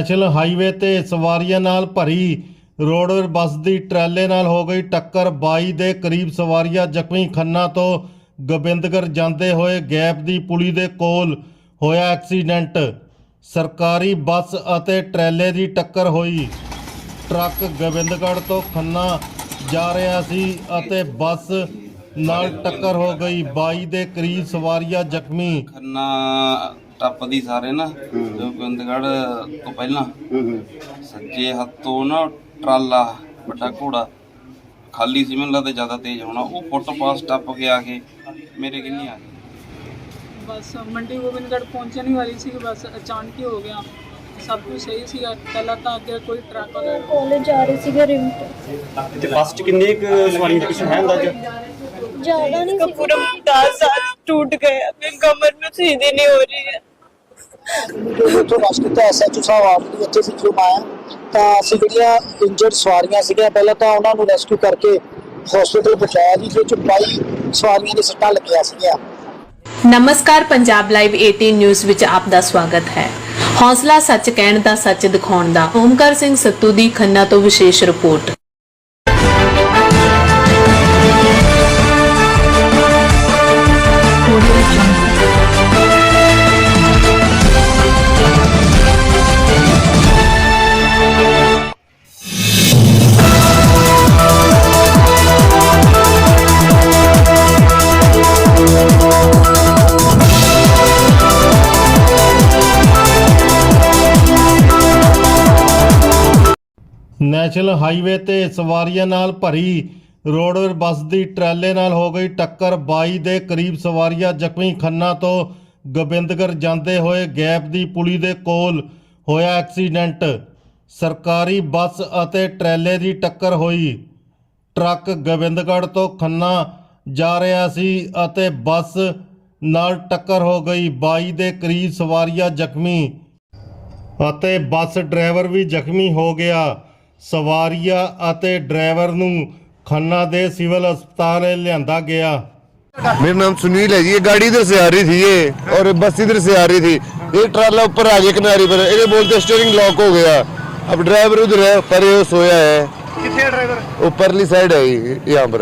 National highway ਤੇ ਸਵਾਰੀਆਂ ਨਾਲ ਭਰੀ ਰੋਡਵੇਜ਼ ਬੱਸ ਦੀ ਟਰਾਲੇ ਨਾਲ ਹੋ ਗਈ ਟੱਕਰ। 22 ਦੇ ਕਰੀਬ ਸਵਾਰੀਆਂ ਜ਼ਖਮੀ ਖੰਨਾ ਤੋਂ ਗੋਬਿੰਦਗੜ੍ਹ ਜਾਂਦੇ ਹੋਏ ਗੈਪ ਦੀ ਪੁਲੀ ਦੇ ਕੋਲ ਹੋਇਆ ਐਕਸੀਡੈਂਟ। ਸਰਕਾਰੀ ਬੱਸ ਅਤੇ ਟਰੈਲੇ ਦੀ ਟੱਕਰ ਹੋਈ। ਟਰੱਕ ਗੋਬਿੰਦਗੜ੍ਹ ਤੋਂ ਖੰਨਾ ਜਾ ਰਿਹਾ ਸੀ ਅਤੇ ਬੱਸ ਨਾਲ ਟੱਕਰ ਹੋ ਗਈ। 22 ਦੇ ਕਰੀਬ ਸਵਾਰੀਆਂ ਜ਼ਖਮੀ। ਖੰਨਾ ਟੱਪਦੀ ਸਾਰੇ ਨਾ ਜੋ ਗੋਬਿੰਦਗੜ੍ਹ ਤੋਂ ਪਹਿਲਾਂ ਸੱਜੇ ਹੱਥੋਂ ਨਾ ਟਰਾਲਾ ਵੱਡਾ ਘੋੜਾ ਖਾਲੀ ਸੀ ਮੈਨੂੰ ਲੱਗਦਾ ਜ਼ਿਆਦਾ ਤੇਜ਼ ਹੋਣਾ ਉਹ ਫੁੱਟਪਾਥ ਟੱਪ ਕੇ ਆ ਕੇ ਮੇਰੇ ਕਿੰਨੀ ਆ ਗਈ ਬਸ ਮੰਡੀ ਗੋਬਿੰਦਗੜ੍ਹ ਪਹੁੰਚਣ ਹੀ ਵਾਲੀ ਸੀ ਬਸ ਅਚਾਨਕ ਹੀ ਹੋ ਗਿਆ ਸਭ ਕੁਝ ਸਹੀ ਸੀਗਾ ਪਹਿਲਾਂ ਤਾਂ ਅੱਗੇ ਕੋਈ ਟਰੱਕ ਵਗੈਰਾ ਕਾਲਜ ਜਾ ਰਹੇ ਸੀਗੇ ਰਿਮ ਤੋਂ ਤੇ ਬੱਸ 'ਚ ਕਿੰਨੇ ਕੁ ਸਵਾਰੀਆਂ ਕੁਛ ਹੈ ਅੰਦਾਜ਼ਾ ਜ਼ਿਆਦਾ ਨਹੀਂ ਸੀ पूरा दांत सारे टूट गया मेरी कमर में सीधी नहीं हो रही है ਤੋਂ ਰਸ਼ ਕੀਤਾ ਐਸਐਚਓ ਸਾਹਿਬ ਆਪ ਇੱਥੇ ਸੀ ਜਦੋਂ ਆਇਆ, ਤਾਂ ਅਸੀਂ ਜਿਹੜੀਆਂ ਇੰਜਰਡ ਸਵਾਰੀਆਂ ਸੀਗੀਆਂ, ਪਹਿਲਾਂ ਤਾਂ ਉਹਨਾਂ ਨੂੰ ਰੈਸਕਿਊ ਕਰਕੇ ਹਸਪੀਟਲ ਪਹੁੰਚਾਇਆ ਜੀ ਜਿਹਦੇ 22 ਸਵਾਰੀਆਂ ਦੇ ਸੱਟਾਂ ਲੱਗੀਆਂ ਸੀਗੀਆਂ। ਨਮਸਕਾਰ, ਪੰਜਾਬ ਲਾਈਵ 18 ਨਿਊਜ਼ ਵਿੱਚ ਆਪ ਦਾ ਸਵਾਗਤ ਹੈ। ਹੌਸਲਾ ਸੱਚ ਕਹਿਣ ਦਾ, ਸੱਚ ਦਿਖਾਉਣ ਦਾ, ਓਮਕਾਰ ਸਿੰਘ ਸੱਤੂ ਦੀ ਖੰਨਾ ਤੋਂ ਵਿਸ਼ੇਸ਼ ਰਿਪੋਰਟ। ਨੈਸ਼ਨਲ ਹਾਈਵੇ ਤੇ ਸਵਾਰੀਆਂ ਨਾਲ ਭਰੀ ਰੋਡਵੇਜ਼ ਬੱਸ ਦੀ ਟਰਾਲੇ ਨਾਲ ਹੋ ਗਈ ਟੱਕਰ। 22 ਦੇ ਕਰੀਬ ਸਵਾਰੀਆਂ ਜ਼ਖਮੀ। ਖੰਨਾ ਤੋਂ ਗੋਬਿੰਦਗੜ੍ਹ ਜਾਂਦੇ ਹੋਏ ਗੈਪ ਦੀ ਪੁਲੀ ਦੇ ਕੋਲ ਹੋਇਆ ਐਕਸੀਡੈਂਟ। ਸਰਕਾਰੀ ਬੱਸ ਅਤੇ ਟਰੈਲੇ ਦੀ ਟੱਕਰ ਹੋਈ। ਟਰੱਕ ਗੋਬਿੰਦਗੜ੍ਹ ਤੋਂ ਖੰਨਾ ਜਾ ਰਿਹਾ ਸੀ ਅਤੇ ਬੱਸ ਨਾਲ ਟੱਕਰ ਹੋ ਗਈ। 22 ਦੇ ਕਰੀਬ ਸਵਾਰੀਆਂ ਜ਼ਖਮੀ ਅਤੇ ਬੱਸ ਡਰਾਈਵਰ ਵੀ ਜ਼ਖਮੀ ਹੋ ਗਿਆ। ਸਵਾਰੀਆਂ ਅਤੇ ਡਰਾਈਵਰ ਨੂੰ ਖੰਨਾ ਦੇ ਸਿਵਲ ਹਸਪਤਾਲ ਲਿਆਂਦਾ ਗਿਆ मेरा नाम सुनील है जी ये गाड़ी इधर से आ रही थी ये और बस इधर से आ रही थी ये ट्राला ऊपर आ गया किनारे पर ये बोलते स्टीयरिंग लॉक हो गया अब ड्राइवर उधर है पर ये सोया है ਕਿੱਥੇ ਹੈ ਡਰਾਈਵਰ ऊपरली साइड है ये, यहाँ पर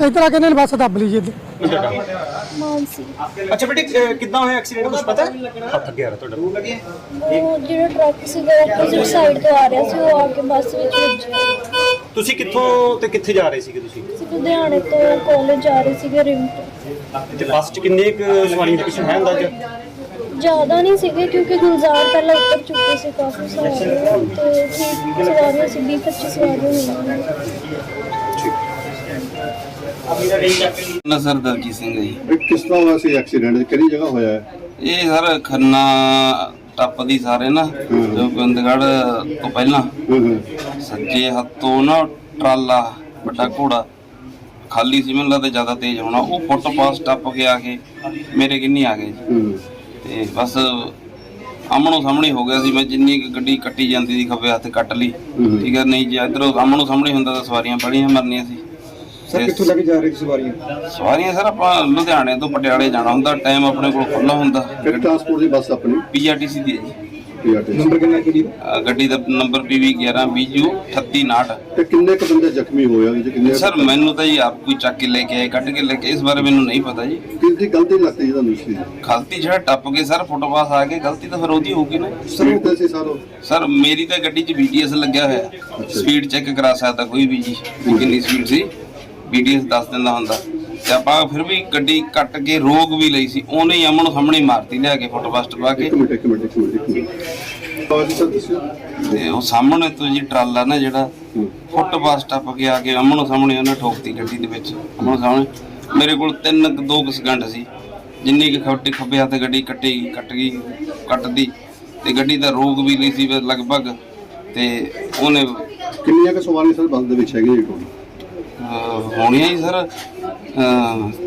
ਇੱਧਰ ਆ ਕੇ ਇਹਨੇ ਬੱਸ ਦੱਬ ਲਈ ਜੀ ਇੱਧਰ ਮਾਨਸੀ ਅੱਛਾ ਬੇਟੀ ਅਹ ਕਿੱਦਾਂ ਹੋਇਆ ਐਕਸੀਡੈਂਟ ਕੁਝ ਪਤਾ ਹੈ? ਹੱਥ ਗਿਆ ਤੁਹਾਡਾ। ਉਹ ਜਿਹੜਾ ਟਰੱਕ ਸੀਗਾ ਆਪੋਜ਼ਿਟ ਸਾਈਡ ਤੋਂ ਆ ਰਿਹਾ ਸੀ ਉਹ ਆ ਕੇ ਬੱਸ ਵਿੱਚ ਵੱਜਿਆ ਤੁਸੀਂ ਕਿੱਥੋਂ ਤੇ ਕਿੱਥੇ ਜਾ ਰਹੇ ਸੀਗੇ ਤੁਸੀਂ? ਅਸੀਂ ਲੁਧਿਆਣੇ ਤੋਂ ਕਾਲਜ ਜਾ ਰਹੇ ਸੀਗੇ ਰਿਮ ਤੋਂ। ਤੇ ਬੱਸ 'ਚ ਕਿੰਨੇ ਕੁ ਸਵਾਰੀਆਂ ਕੁਛ ਹੈ ਅੰਦਾਜ਼ਾ? ਜ਼ਿਆਦਾ ਨਹੀਂ ਸੀਗੇ ਕਿਉਂਕਿ ਗੁਲਜ਼ਾਰ ਪਹਿਲਾਂ ਉੱਤਰ ਚੁੱਕੇ ਸੀ ਕਾਫੀ ਸਵਾਰੀਆਂ ਤੇ ਠੀਕ ਸਵਾਰੀਆਂ ਸੀ 20 25 ਸਵਾਰੀਆਂ ਹੋਈਆਂ। ਨਸਰ ਦਲਜੀਤ ਸਿੰਘ ਜੀ। ਇਹ ਕਿਸ ਤਰ੍ਹਾਂ ਹੋਇਆ ਸੀ ਐਕਸੀਡੈਂਟ? ਕਿਹੜੀ ਜਗ੍ਹਾ ਹੋਇਆ ਹੈ? ਇਹ ਸਰ ਖੰਨਾ ਟੱਪਦੀ ਸਾਰੇ ਨਾ ਜੋ ਗੋਬਿੰਦਗੜ੍ਹ ਤੋਂ ਪਹਿਲਾਂ। ਸੱਜੇ ਹੱਥੋਂ ਨਾ ਟਰਾਲਾ ਵੱਡਾ ਘੋੜਾ ਖਾਲੀ ਸੀ ਮੈਨੂੰ ਲੱਗਦਾ ਜ਼ਿਆਦਾ ਤੇਜ਼ ਹੋਣਾ। ਉਹ ਫੁੱਟਪਾਥ ਟੱਪ ਕੇ ਆ ਕੇ ਮੇਰੇ ਕਿੰਨੀ ਆ ਗਏ। ਤੇ ਬਸ ਆਮਣੋ ਸਾਹਮਣੇ ਹੋ ਗਿਆ ਸੀ ਮੈਂ ਜਿੰਨੀ ਕੁ ਗੱਡੀ ਕੱਟੀ ਜਾਂਦੀ ਸੀ ਖੱਬੇ ਹੱਥ ਕੱਟ ਲਈ। ਠੀਕ ਹੈ ਨਹੀਂ ਜੇ ਇਧਰੋਂ ਆਮਣੋ ਸਾਹਮਣੇ ਹੁੰਦਾ ਤਾਂ ਸਵਾਰੀਆਂ ਬੜੀਆਂ ਮਰਨੀਆਂ ਸੀ। ਸਰ ਕਿੱਥੋਂ ਲੱਗ ਜਾ ਰਹੀ ਸਵਾਰੀਆਂ? ਸਵਾਰੀਆਂ ਸਰ ਆਪਾਂ ਲੁਧਿਆਣੇ ਤੋਂ ਪਟਿਆਲੇ ਜਾਣਾ ਹੁੰਦਾ ਟਾਈਮ ਆਪਣੇ ਕੋਲ ਖੁੱਲਾ ਹੁੰਦਾ। ਕਿਹੜੇ ਟਰਾਂਸਪੋਰਟ ਦੀ ਬੱਸ ਆਪਣੀ? ਪੀਆਰਟੀਸੀ ਦੀ ਹੈ ਜੀ। ਪੀਆਰਟੀਸੀ ਨੰਬਰ ਕਿੰਨਾ ਕਿਹੜੀ ਅਹ ਗੱਡੀ ਦਾ ਨੰਬਰ PV 11 BU 3859 ਤੇ ਕਿੰਨੇ ਕੁ ਬੰਦੇ ਜ਼ਖਮੀ ਹੋਏ ਆ? ਜੀ ਕਿੰਨੇ ਸਰ ਮੈਨੂੰ ਤਾਂ ਜੀ ਆਪ ਕੋਈ ਚੱਕ ਕੇ ਲੈ ਕੇ ਆਏ ਕੱਢ ਕੇ ਲੈ ਕੇ ਇਸ ਬਾਰੇ ਮੈਨੂੰ ਨਹੀਂ ਪਤਾ ਜੀ। ਕਿਸ ਦੀ ਗਲਤੀ ਲੱਗਦੀ ਜੀ ਤੁਹਾਨੂੰ ਸੀ ਗਲਤੀ ਜਿਹੜਾ ਟੱਪ ਕੇ ਸਰ ਫੁੱਟਪਾਥ ਆ ਕੇ ਗਲਤੀ ਤਾਂ ਫਿਰ ਉਹਦੀ ਹੋਊਗੀ ਨਾ। ਸਪੀਡ ਤੇ ਸੀ ਸਾਰੋ ਸਰ ਮੇਰੀ ਤਾਂ ਗੱਡੀ 'ਚ BTS ਲੱਗਿਆ ਹੋਇਆ। ਸਪੀਡ ਚੈੱਕ ਕਰਾ ਸਕਦਾ ਕੋਈ ਵੀ ਜੀ ਵੀ ਕਿੰਨੀ ਸਪੀਡ ਸੀ। BTS ਦੱਸ ਦਿੰਦਾ ਹੁੰਦਾ। ਤੇ ਆਪਾਂ ਫਿਰ ਵੀ ਗੱਡੀ ਕੱਟ ਕੇ ਰੋਕ ਵੀ ਲਈ ਸੀ। ਉਹਨੇ ਹੀ ਅਮਨ ਸਾਹਮਣੇ ਮਾਰਤੀ ਲਿਆ ਕੇ ਫੁੱਟਪਾਥ ਪਾ ਕੇ। ਤੇ ਉਹ ਸਾਹਮਣੇ ਤੋਂ ਜੀ ਟਰਾਲਾ ਨਾ ਜਿਹੜਾ ਫੁੱਟਪਾਥ ਟੱਪ ਕੇ ਆ ਕੇ ਅਮਨੋਂ ਸਾਹਮਣੇ ਉਹਨੇ ਠੋਕਤੀ ਗੱਡੀ ਦੇ ਵਿੱਚ। ਅਮਨੋਂ ਸਾਹਮਣੇ। ਮੇਰੇ ਕੋਲ ਤਿੰਨ ਦੋ ਕੁ ਸਕਿੰਟ ਸੀ। ਜਿੰਨੀ ਕੁ ਖੱਬੇ ਖੱਬੇ ਹੱਥ ਗੱਡੀ ਕੱਟੀ ਕੱਟ ਗਈ ਕੱਟਦੀ। ਤੇ ਗੱਡੀ ਦਾ ਰੋਕ ਵੀ ਲਈ ਸੀ ਲਗਭਗ। ਤੇ ਉਹਨੇ ਕਿੰਨੀਆਂ ਕੁ ਸਵਾਰੀਆਂ ਸਰ ਬੱਸ ਦੇ ਵਿੱਚ ਹੈਗੀਆਂ ਜੀ ਟੋਟਲ ਹੋਣੀਆਂ ਜੀ ਸਰ।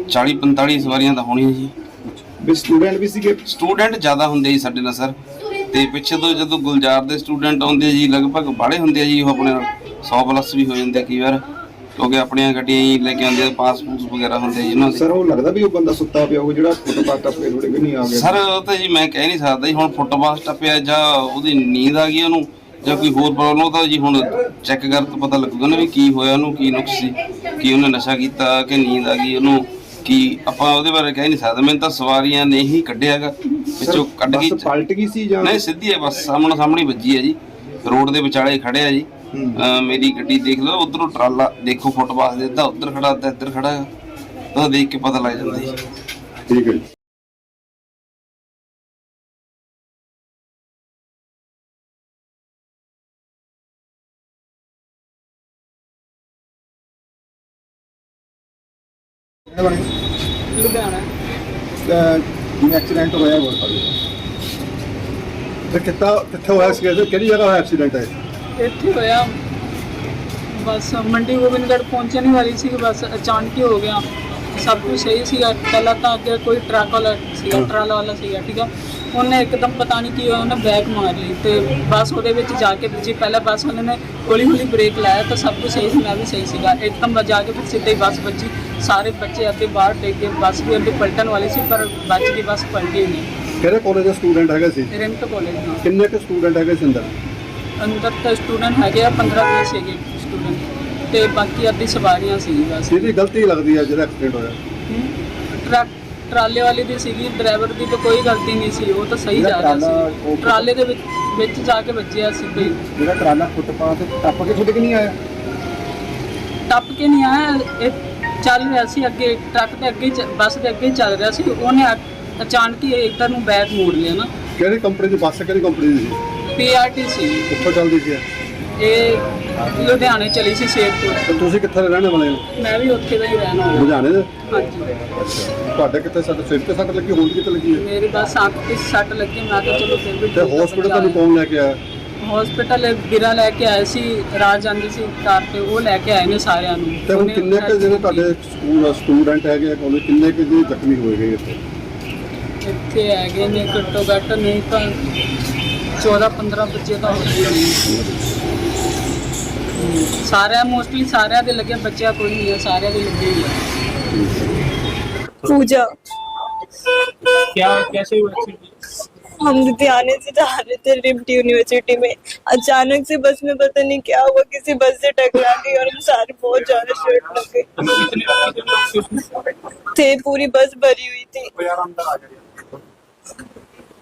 40 45 ਸਵਾਰੀਆਂ ਤਾਂ ਹੋਣੀਆਂ ਜੀ। ਵੀ ਸਟੂਡੈਂਟ ਵੀ ਸੀਗੇ? ਸਟੂਡੈਂਟ ਜ਼ਿਆਦਾ ਹੁੰਦੇ ਜੀ ਸਾਡੇ ਨਾਲ ਸਰ। ਤੇ ਪਿੱਛੇ ਤੋਂ ਜਦੋਂ ਗੁਲਜ਼ਾਰ ਦੇ ਸਟੂਡੈਂਟ ਆਉਂਦੇ ਜੀ ਲਗਭਗ ਬਾਹਲੇ ਹੁੰਦੇ ਆ ਜੀ ਉਹ ਆਪਣੇ 100 ਪਲੱਸ ਵੀ ਹੋ ਜਾਂਦੇ ਆ ਕਈ ਵਾਰ। ਕਿਉਂਕਿ ਆਪਣੀਆਂ ਗੱਡੀਆਂ ਹੀ ਲੈ ਕੇ ਆਉਂਦੇ ਆ ਪਾਸਪੋਰਟ ਵਗੈਰਾ ਹੁੰਦੇ ਜੀ ਉਹਨਾਂ ਦੇ। ਸਰ ਉਹ ਲੱਗਦਾ ਵੀ ਉਹ ਬੰਦਾ ਸੁੱਤਾ ਪਿਆ ਹੋਊ ਜਿਹੜਾ ਫੁੱਟਪਾਥ ਟੱਪੇ ਥੋੜੇ ਵੀ ਨਹੀਂ ਆ ਗਿਆ। ਸਰ ਉਹ ਤਾਂ ਜੀ ਮੈਂ ਕਹਿ ਨਹੀਂ ਸਕਦਾ ਜੀ ਹੁਣ ਫੁੱਟਬਾਲ ਟੱਪਿਆ ਜਾਂ ਉਹਦੀ ਨੀਂਦ ਆ ਗਈ ਉਹਨੂੰ ਜਾਂ ਕੋਈ ਹੋਰ ਪ੍ਰੋਬਲਮ ਤਾਂ ਜੀ ਹੁਣ ਚੈੱਕ ਕਰ ਤੋਂ ਪਤਾ ਲੱਗੂਗਾ ਨਾ ਵੀ ਕੀ ਹੋਇਆ ਉਹਨੂੰ ਕੀ ਨੁਕਸ ਸੀ ਕੀ ਉਹਨੇ ਨਸ਼ਾ ਕੀਤਾ ਕਿ ਨੀਂਦ ਆ ਗਈ ਉਹਨੂੰ ਕੀ ਆਪਾਂ ਉਹਦੇ ਬਾਰੇ ਕਹਿ ਨਹੀਂ ਸਕਦੇ। ਮੈਨੂੰ ਤਾਂ ਸਵਾਰੀਆਂ ਨੇ ਹੀ ਕੱਢਿਆਗਾ ਵਿੱਚੋਂ ਕੱਢ ਕੇ ਬੱਸ ਪਲਟ ਗਈ ਸੀ ਜਾਂ ਨਹੀਂ ਸਿੱਧੀ ਹੈ ਬਸ ਸਾਹਮਣੇ ਸਾਹਮਣੇ ਵੱਜੀ ਹੈ ਜੀ। ਰੋਡ ਦੇ ਵਿਚਾਲੇ ਖੜਿਆ ਜੀ। ਮੇਰੀ ਗੱਡੀ ਦੇਖ ਲਓ ਉਧਰੋਂ ਟਰਾਲਾ ਦੇਖੋ ਫੁੱਟਪਾਥ ਦੇ ਅੱਧਾ ਉਧਰ ਖੜਾ ਅੱਧਾ ਇੱਧਰ ਖੜਾ ਤਾਂ ਦੇਖ ਕੇ ਪਤਾ ਲੱਗ ਜਾਂਦਾ ਜੀ। ਠੀਕ ਹੈ ਲੁਧਿਆਣਾ। ਜਿਵੇਂ ਐਕਸੀਡੈਂਟ ਹੋਇਆ ਹੋਰ ਪਾ ਤੇ ਕਿੱਥਾ ਕਿੱਥੇ ਹੋਇਆ ਸੀ ਕਿਹੜੀ ਜਗ੍ਹਾ ਹੋਇਆ ਐਕਸੀਡੈਂਟ ਹੈ ਇੱਥੇ ਹੋਇਆ ਬਸ ਮੰਡੀ ਗੋਬਿੰਦਗੜ੍ਹ ਪਹੁੰਚਣ ਹੀ ਵਾਲੀ ਸੀ ਬਸ ਅਚਾਨਕ ਹੀ ਹੋ ਗਿਆ। ਸਭ ਕੁਝ ਸਹੀ ਸੀਗਾ। ਪਹਿਲਾਂ ਤਾਂ ਅੱਗੇ ਕੋਈ ਟਰੱਕ ਵਾਲਾ ਸੀਗਾ ਟਰਾਲਾ ਵਾਲਾ ਸੀਗਾ ਠੀਕ ਆ। ਉਹਨੇ ਇੱਕਦਮ ਪਤਾ ਨਹੀਂ ਕੀ ਹੋਇਆ ਉਹਨੇ ਬੈਕ ਮਾਰ ਲਈ ਤੇ ਬਸ ਉਹਦੇ ਵਿੱਚ ਜਾ ਕੇ ਵੱਜੀ ਪਹਿਲਾਂ ਬੱਸ ਵਾਲੇ ਨੇ ਹੌਲੀ ਹੌਲੀ ਬ੍ਰੇਕ ਲਾਇਆ ਤਾਂ ਸਭ ਕੁਝ ਸਹੀ ਸੀ ਮੈਂ ਵੀ ਸਹੀ ਸੀਗਾ। ਇੱਕਦਮ ਜਾ ਕੇ ਫਿਰ ਸਿੱਧੇ ਹੀ ਬੱਸ ਵੱਜੀ। ਸਾਰੇ ਬੱਚੇ ਅੱਗੇ ਬਾਹਰ ਡਿੱਗ ਗਏ ਬੱਸ ਵੀ ਅੱਗੇ ਪਲਟਣ ਵਾਲੀ ਸੀ ਪਰ ਬਚ ਗਈ ਬੱਸ ਪਲਟੀ ਨਹੀਂ। ਕਿਹੜੇ ਕਾਲਜ ਦਾ ਸਟੂਡੈਂਟ ਹੈਗਾ ਸੀ? ਰਿੰਟ ਕਾਲਜ ਨਾਲ ਕਿੰਨੇ ਕੁ ਸਟੂਡੈਂਟ ਹੈਗੇ ਸੀ ਅੰਦਰ? ਅੰਦਰ ਤਾਂ ਸਟੂਡੈਂਟ ਹੈਗੇ ਆ 15 20 ਸੀਗੇ ਸਟੂਡੈਂਟ ਤੇ ਬਾਕੀ ਅੱਧੀ ਸਵਾਰੀਆਂ ਸੀ ਬਸ। ਕਿਹਦੀ ਗਲਤੀ ਲੱਗਦੀ ਹੈ ਜਿਹੜਾ ਐਕਸੀਡੈਂਟ ਹੋਇਆ? ਟਰੱਕ ਟਰਾਲੇ ਵਾਲੇ ਦੀ ਸੀਗੀ ਡਰਾਈਵਰ ਦੀ ਤਾਂ ਕੋਈ ਗਲਤੀ ਨਹੀਂ ਸੀ ਉਹ ਤਾਂ ਸਹੀ ਜਾ ਰਿਹਾ ਸੀ। ਟਰਾਲੇ ਦੇ ਵਿੱਚ ਵਿੱਚ ਜਾ ਕੇ ਵੱਜਿਆ ਸਿੱਧੇ ਜਿਹੜਾ ਟਰਾਲਾ ਫੁੱਟਪਾਥ ਟੱਪ ਕੇ ਤੁਹਾਡੇ ਕਿ ਨਹੀਂ ਆਇਆ? ਟੱਪ ਕੇ ਨਹੀਂ ਆਇਆ ਇਹ ਚੱਲ ਰਿਹਾ ਸੀ ਅੱਗੇ ਟਰੱਕ ਦੇ ਅੱਗੇ ਚ- ਬੱਸ ਦੇ ਅੱਗੇ ਚੱਲ ਰਿਹਾ ਸੀ ਉਹਨੇ ਅ- ਅਚਾਨਕ ਹੀ ਇੱਧਰ ਨੂੰ ਬੈਕ ਮੋੜ ਲਿਆ ਨਾ। ਕਿਹੜੀ ਕੰਪਨੀ ਦੀ ਬੱਸ ਕਿਹੜੀ ਕੰਪਨੀ ਦੀ ਸੀ? ਪੀਆਰਟੀ ਸੀ। ਕਿੱਥੋਂ ਚੱਲਦੀ ਸੀ ਇਹ? ਇਹ ਲੁਧਿਆਣੇ ਚਲੀ ਸੀ ਸ਼ੇਰਪੁਰ। ਤੇ ਤੁਸੀਂ ਕਿੱਥੇ ਦੇ ਰਹਿਣ ਵਾਲੇ ਹੋ? ਮੈਂ ਵੀ ਉੱਥੇ ਦਾ ਹੀ ਰਹਿਣਾ ਹਾਂ ਲੁਧਿਆਣੇ ਦੇ? ਹਾਂਜੀ। ਤੁਹਾਡੇ ਕਿੱਥੇ ਸੱਟ ਸਿਰ ਤੇ ਸੱਟ ਲੱਗੀ ਹੋਣ ਕਿੱਥੇ ਲੱਗੀ? ਹੈ ਮੇਰੀ ਬਸ ਅੱਖ ਤੇ ਸੱਟ ਲੱਗੀ ਮੈਂ ਤਾਂ ਚਲੋ ਫਿਰ ਵੀ ਤੇ ਹਸਪੀਟਲ ਤੁਹਾਨੂੰ ਕੌਣ ਲੈ ਕੇ ਆਇਆ? ਹਸਪੀਟਲ ਵੀਰਾ ਲੈ ਕੇ ਆਏ ਸੀ ਰਾਜ ਜਾਂਦੀ ਸੀ ਕਾਰ ਤੇ ਉਹ ਲੈ ਕੇ ਆਏ ਨੇ ਸਾਰਿਆਂ ਨੂੰ ਤੇ ਹੁਣ ਉਹਨੇ ਕਿੰਨੇ ਕੁ ਜਿਹੜੇ ਤੁਹਾਡੇ ਸਕੂਲ ਸਟੂਡੈਂਟ ਹੈਗੇ ਆ ਕਾਲਜ ਕਿੰਨੇ ਕੁ ਜਿਹੜੇ ਜ਼ਖਮੀ ਹੋਏ ਗਏ ਇੱਥੇ ਇੱਥੇ ਹੈਗੇ ਨੇ ਘੱਟੋ ਘੱਟ ਨਹੀਂ ਤਾਂ 14 15 ਬੱਚੇ ਤਾਂ ਹੋਣਗੇ ਸਾਰਿਆਂ ਮੋਸਟਲੀ ਸਾਰਿਆਂ ਦੇ ਲੱਗੇ ਬੱਚਿਆਂ ਕੋਈ ਨਹੀਂ ਹੈ ਸਾਰਿਆਂ ਦੇ ਲੱਗੇ ਹੀ ਆ पूजा क्या कैसे हुआ एक्सीडेंट हम लुधियाने से जा रहे थे रिम्ट यूनिवर्सिटी में। अचानक से बस में पता नहीं क्या हुआ किसी बस से टकरा गई और हम सारे बहुत ज़्यादा शर्ट लग गए। थे पूरी बस भरी हुई थी।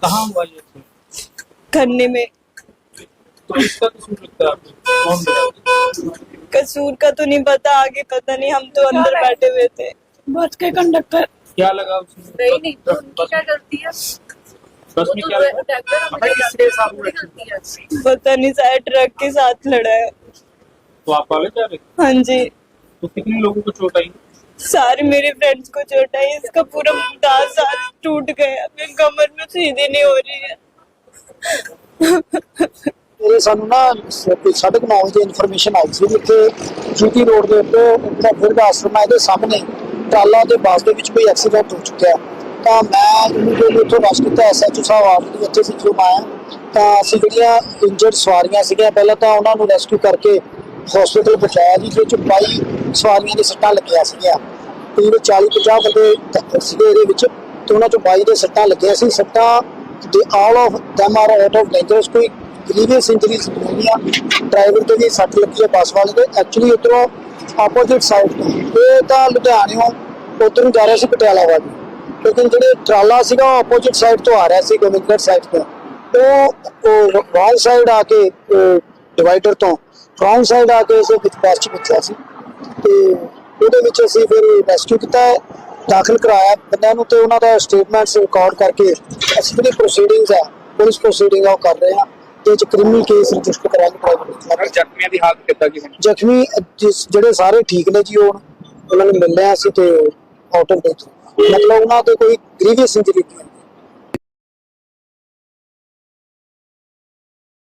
कहाँ हुआ ये? accident? में। तो इसका कसूर लगता है आपको? कसूर का तो नहीं पता आगे पता नहीं हम तो अंदर बैठे हुए थे। बस के कंडक्टर क्या लगा उसमें? नहीं नहीं तो उनकी क्या गलती है? बस में क्या लगा ड्राइवर हमारी किसके साथ हुआ गलती है पता नहीं शायद ट्रक के साथ लड़ा है तो आप कॉलेज जा रहे थे हाँ जी तो कितने लोगों को चोट आई सारे मेरे फ्रेंड्स को चोट आई इसका पूरा मुमताज साथ टूट गया मेरी कमर में सीधी नहीं हो रही है ਇਹ ਸਾਨੂੰ ਨਾ ਸ- ਸਾਢੇ ਕੁ ਨੌ ਵਜੇ ਇਨਫੋਰਮੇਸ਼ਨ ਆਈ ਸੀ ਵੀ ਇੱਥੇ ਜੀਟੀ ਰੋਡ ਦੇ ਉੱਤੇ ਜਿਹੜਾ ਫਿਰਦ ਆਸ਼ਰਮ ਹੈ ਇਹਦੇ ਸਾਹਮਣੇ ਟਰਾਲਾ ਤੇ ਬੱਸ ਦੇ ਵਿੱਚ ਕੋਈ ਐਕਸੀਡੈਂਟ ਹੋ ਚੁੱਕਿਆ ਤਾਂ ਮੈਂ ਇਮੀਡੀਏਟਲੀ ਉੱਥੋਂ ਰਸ਼ ਕੀਤਾ ਐਸਐਚਓ ਸਾਹਿਬ ਆਲਰੇਡੀ ਇੱਥੇ ਸੀ ਜਦੋਂ ਮੈਂ ਆਇਆ। ਤਾਂ ਅਸੀਂ ਜਿਹੜੀਆਂ ਇੰਜਰਡ ਸਵਾਰੀਆਂ ਸੀਗੀਆਂ, ਪਹਿਲਾਂ ਤਾਂ ਉਹਨਾਂ ਨੂੰ ਰੈਸਕਿਊ ਕਰਕੇ ਹਸਪੀਟਲ ਪਹੁੰਚਾਇਆ ਜੀ ਜਿਹਦੇ ਚ 22 ਸਵਾਰੀਆਂ ਦੇ ਸੱਟਾਂ ਲੱਗੀਆਂ ਸੀਗੀਆਂ। ਕਰੀਬ 40 50 ਬੰਦੇ ਤ- ਸੀਗੇ ਇਹਦੇ ਵਿੱਚ, ਤੇ ਉਹਨਾਂ ਚੋਂ 22 ਦੇ ਸੱਟਾਂ ਲੱਗੀਆਂ ਸੀ। ਸੱਟਾਂ ਦੇ all of them are out of dangerous ਕੋਈ ਗ੍ਰੀਵੀਅਸ ਇੰਜਰੀਜ਼ ਨਹੀਂ ਡਰਾਈਵਰ ਤੇ ਵੀ ਸੱਟ ਲੱਗੀ ਹੈ ਬੱਸ ਵਾਲੇ ਦੇ। ਐਕਚੁਅਲੀ ਉਧਰੋਂ ਆਪੋਜ਼ਿਟ ਸਾਈਡ ਤੋਂ, ਇਹ ਤਾਂ ਲੁਧਿਆਣਿਓਂ ਉਧਰ ਨੂੰ ਜਾ ਰਿਹਾ ਸੀ ਪਟਿਆਲਾ ਵੱਲ। ਲੇਕਿਨ ਜਿਹੜੇ ਟਰਾਲਾ ਸੀਗਾ ਉਹ ਆਪੋਜ਼ਿਟ ਸਾਈਡ ਤੋਂ ਆ ਰਿਹਾ ਸੀ ਗੋਬਿੰਦਗੜ੍ਹ ਸਾਈਡ ਤੋਂ। ਉਹ ਰੌਂਗ ਸਾਈਡ ਆ ਕੇ ਡਿਵਾਈਡਰ ਤੋਂ ਰੌਂਗ ਸਾਈਡ ਆ ਕੇ ਇਸੇ ਵਿੱਚ ਬੱਸ ਚ ਵੱਜਿਆ ਸੀ। ਤੇ ਉਹਦੇ ਵਿੱਚ ਅਸੀਂ ਫਿਰ ਰੈਸਕਿਊ ਕੀਤਾ ਦਾਖਲ ਕਰਾਇਆ। ਬੰਦਿਆਂ ਨੂੰ ਤੇ ਉਹਨਾਂ ਦਾ ਸਟੇਟਮੈਂਟਸ ਰਿਕਾਰਡ ਕਰਕੇ ਅਸੀਂ ਜਿਹੜੀ ਪ੍ਰੋਸੀਡਿੰਗਸ ਆ ਪੁਲਿਸ ਪ੍ਰੋਸੀਡਿੰਗ ਆ ਕਰ ਰਹੇ ਹਾਂ। ਤੇ ਚ ਕ੍ਰਿਮੀਨਲ ਕੇਸ ਰਜਿਸਟਰ ਕਰਾਂਗੇ ਪ੍ਰਾਈਵੇਟ ਜ਼ਖਮੀਆਂ ਦੀ ਹਾਲਤ ਕਿੱਦਾਂ ਕੀ ਜ਼ਖਮੀ ਜਿਹੜੇ ਸਾਰੇ ਠੀਕ ਨੇ ਜੀ ਉਹ ਉਹਨਾਂ ਨੂੰ ਮਿਲ ਰਹੇ ਹਾਂ ਅਸੀਂ ਤੇ ਆਊਟ ਆਫ ਡੇਟ ਮਤਲਬ ਉਹਨਾਂ ਤੇ ਕੋਈ ਗ੍ਰੀਵੀਅਸ ਇੰਜਰੀ ਨਹੀਂ ਹੈ